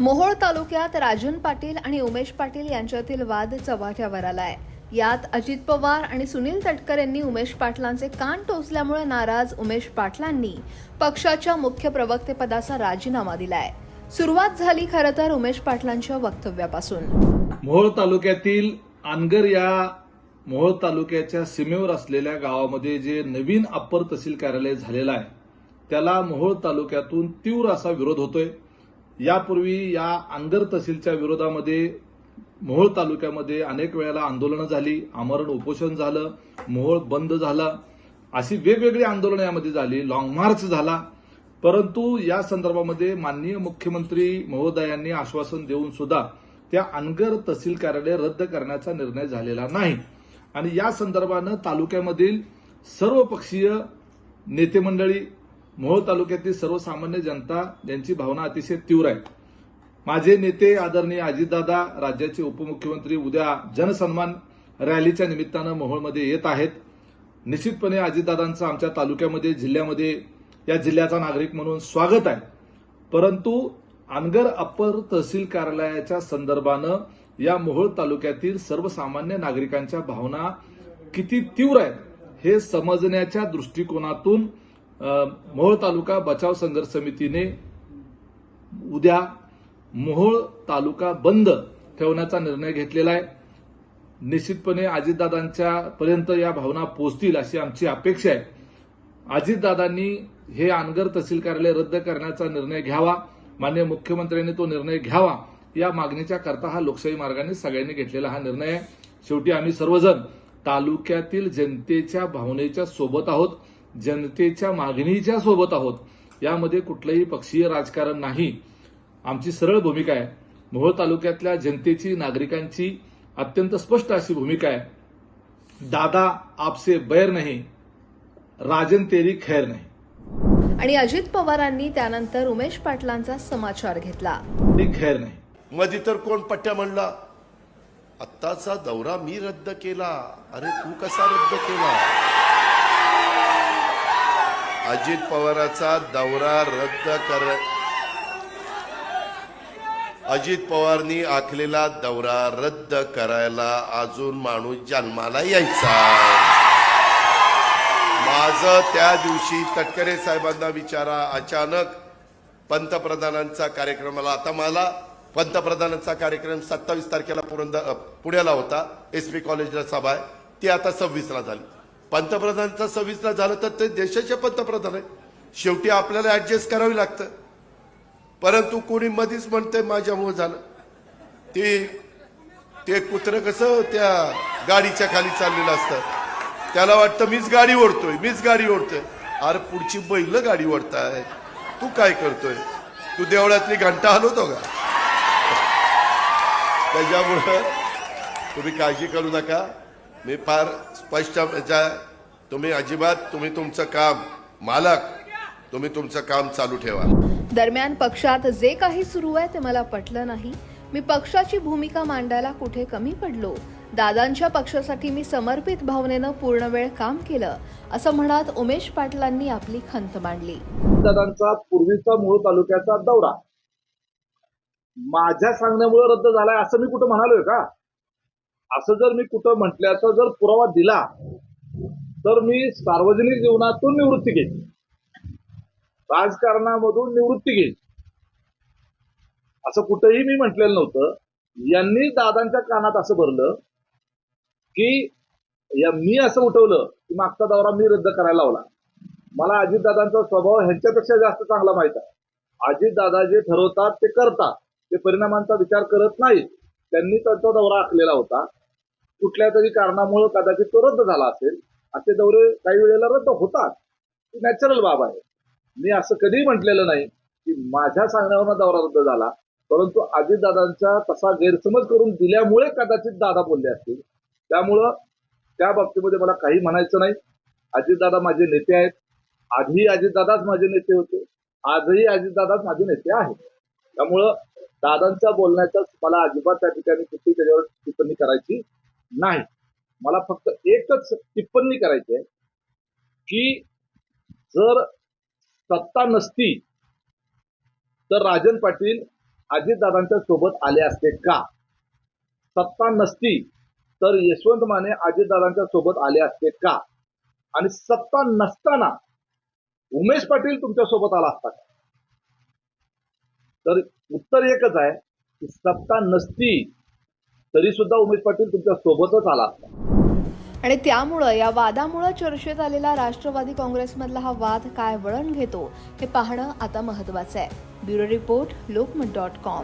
मोहोळ तालुक्यात राजन पाटील आणि उमेश पाटील यांच्यातील वाद चव्हाट्यावर आलाय. यात अजित पवार आणि सुनील तटकर यांनी उमेश पाटलांचे कान टोचल्यामुळे नाराज उमेश पाटलांनी पक्षाच्या मुख्य प्रवक्तेपदाचा राजीनामा दिलाय. सुरुवात झाली खरं तर उमेश पाटलांच्या वक्तव्यापासून. मोहोळ तालुक्यातील आनगर या मोहोळ तालुक्याच्या सीमेवर असलेल्या गावामध्ये जे नवीन अप्पर तहसील कार्यालय झालेलं आहे त्याला मोहोळ तालुक्यातून तीव्र असा विरोध होतोय. यापूर्वी या अंगर तहसीलच्या विरोधामध्ये मोहोळ तालुक्यामध्ये अनेक वेळेला आंदोलनं झाली आमरण उपोषण झालं मोहोळ बंद झालं. अशी वेगवेगळी आंदोलनं यामध्ये झाली लाँग मार्च झाला. परंतु या संदर्भामध्ये माननीय मुख्यमंत्री महोदयांनी आश्वासन देऊन सुद्धा त्या अनगर तहसील कार्यालय रद्द करण्याचा निर्णय झालेला नाही. आणि या संदर्भानं तालुक्यामधील सर्वपक्षीय नेतेमंडळी मोहोळ तालुक्यातील सर्वसामान्य जनता यांची भावना अतिशय तीव्र आहे. माझे नेते आदरणीय अजितदादा राज्याचे उपमुख्यमंत्री उद्या जनसन्मान रॅलीच्या निमित्तानं मोहोळमध्ये येत आहेत. निश्चितपणे अजितदादांचं आमच्या तालुक्यामध्ये जिल्ह्यामध्ये या जिल्ह्याचा नागरिक म्हणून स्वागत आहे. परंतु अनगर अप्पर तहसील कार्यालयाच्या संदर्भानं या मोहोळ तालुक्यातील सर्वसामान्य नागरिकांच्या भावना किती तीव्र आहेत हे समजण्याच्या दृष्टिकोनातून मोहोळ तालुका बचाव संघर्ष समितीने उद्या मोहोळ तालुका बंद ठेवण्याचा निर्णय घेतलेला आहे. निश्चितपणे अजितदादांच्या पर्यंत या भावना पोहोचतील अशी आमची अपेक्षा आहे. अजितदादांनी हे अनगर तहसील कार्यालय रद्द करण्याचा निर्णय घ्यावा. मान्य मुख्यमंत्र्यांनी तो निर्णय घ्यावा या मागणीच्या करता हा लोकशाही मार्गाने सगळ्यांनी घेतलेला हा निर्णय आहे. शेवटी आम्ही सर्वजण तालुक्यातील जनतेच्या भावनेच्या सोबत आहोत. जनतेच्या मागणीच्या सोबत आहोत. यामध्ये कुठलंही पक्षीय राजकारण नाही. आमची सरळ भूमिका आहे. मोहोळ तालुक्यातल्या जनतेची नागरिकांची अत्यंत स्पष्ट अशी भूमिका आहे. दादा आपसे बैर नाही राजन तेरी खैर नाही. आणि अजित पवारांनी त्यानंतर उमेश पाटलांचा समाचार घेतला. खैर नाही. मध्ये तर कोण पट्ट्या म्हणला? आत्ताचा दौरा मी रद्द केला. अरे तू कसा रद्द केला? अजित पवाराचा दौरा रद्द कर. अजित पवारनी आखलेला दौरा रद्द करायला अजून माणूस जन्माला यायचा. माझं त्या दिवशी तटकरे साहेबांना विचारा अचानक पंतप्रधानांचा कार्यक्रमाला आता मला पंतप्रधानांचा कार्यक्रम सत्तावीस तारखेला पुरंद पुण्याला होता. एस पी कॉलेजला सभा आहे. ती आता सव्वीसला झाली. पंतप्रधानांचा सव्वीसला झालं तर ते देशाचे पंतप्रधान आहे शेवटी आपल्याला ऍडजस्ट करावी लागतं. परंतु कोणी मधीच म्हणते माझ्यामुळे झालं. ते ते कुत्रं कसं त्या गाडीच्या खाली चाललेलं असतं. त्याला वाटतं मीच गाडी ओढतोय मीच गाडी ओढतोय. अरे पुढची बैल गाडी ओढताय. तू काय करतोय? तू देवळातली घंटा हलवतो का? त्याच्यामुळं तुम्ही काळजी करू नका. मी फार स्पष्ट तुम्ही अजिबात तुम्ही तुमचं काम मालक तुम्ही तुमचं काम चालू ठेवा. दरम्यान पक्षात जे काही सुरू आहे ते मला पटलं नाही. मी पक्षाची भूमिका मांडायला कुठे कमी पडलो? दादांच्या पक्षासाठी मी समर्पित भावनेनं पूर्ण वेळ काम केलं असं म्हणत उमेश पाटलांनी आपली खंत मांडली. दादांचा पूर्वीचा मूळ तालुक्याचा दौरा. माझ्या सांगण्यामुळे रद्द झालाय असं मी कुठं म्हणालोय का? असं जर मी कुठं म्हटल्याचा जर पुरावा दिला तर मी सार्वजनिक जीवनातून निवृत्ती घेईन. राजकारणामधून निवृत्ती घेईन. असं कुठंही मी म्हटलेलं नव्हतं. यांनी दादांच्या कानात असं भरलं की या मी असं उठवलं की मागचा दौरा मी रद्द करायला लावला. मला अजितदादांचा स्वभाव ह्यांच्यापेक्षा जास्त चांगला माहीत आहे. अजितदादा जे ठरवतात ते करतात. ते परिणामांचा विचार करत नाहीत. त्यांनी त्यांचा दौरा आखलेला होता. कुठल्या तरी कारणामुळे कदाचित तो रद्द झाला असेल. असे दौरे काही वेळेला रद्द होतात. नॅचरल बाब आहे. मी असं कधीही म्हटलेलं नाही की माझ्या सांगण्यावर दौरा रद्द झाला. परंतु अजितदादांचा तसा गैरसमज करून दिल्यामुळे कदाचित दादा बोलले असतील. त्यामुळं त्या बाबतीमध्ये मला काही म्हणायचं नाही. अजितदादा माझे नेते आहेत. आधीही अजितदादाच माझे नेते होते. आजही अजितदादाच माझे नेते आहेत. त्यामुळं दादांच्या बोलण्याचा मला अजिबात त्या ठिकाणी कुठली त्याच्यावर टिप्पणी करायची. नाही. मला फक्त एकच टिप्पणी करायची आहे की जर सत्ता नसती तर राजन पाटील अजितदादांच्या सोबत आले असते का? सत्ता नसती तर यशवंत माने अजितदादांच्या सोबत आले असते का? आणि सत्ता नसताना उमेश पाटील तुमच्यासोबत आला असता का? तर उत्तर एकच आहे की सत्ता नसती तरी सुद्धा उमेश पाटील तुमच्या सोबतच आला असता. आणि त्यामुळं या वादामुळं चर्चेत आलेला राष्ट्रवादी काँग्रेसमधला हा वाद काय वळण घेतो हे पाहणं आता महत्वाचं आहे. Bureau report Lokmat dot com.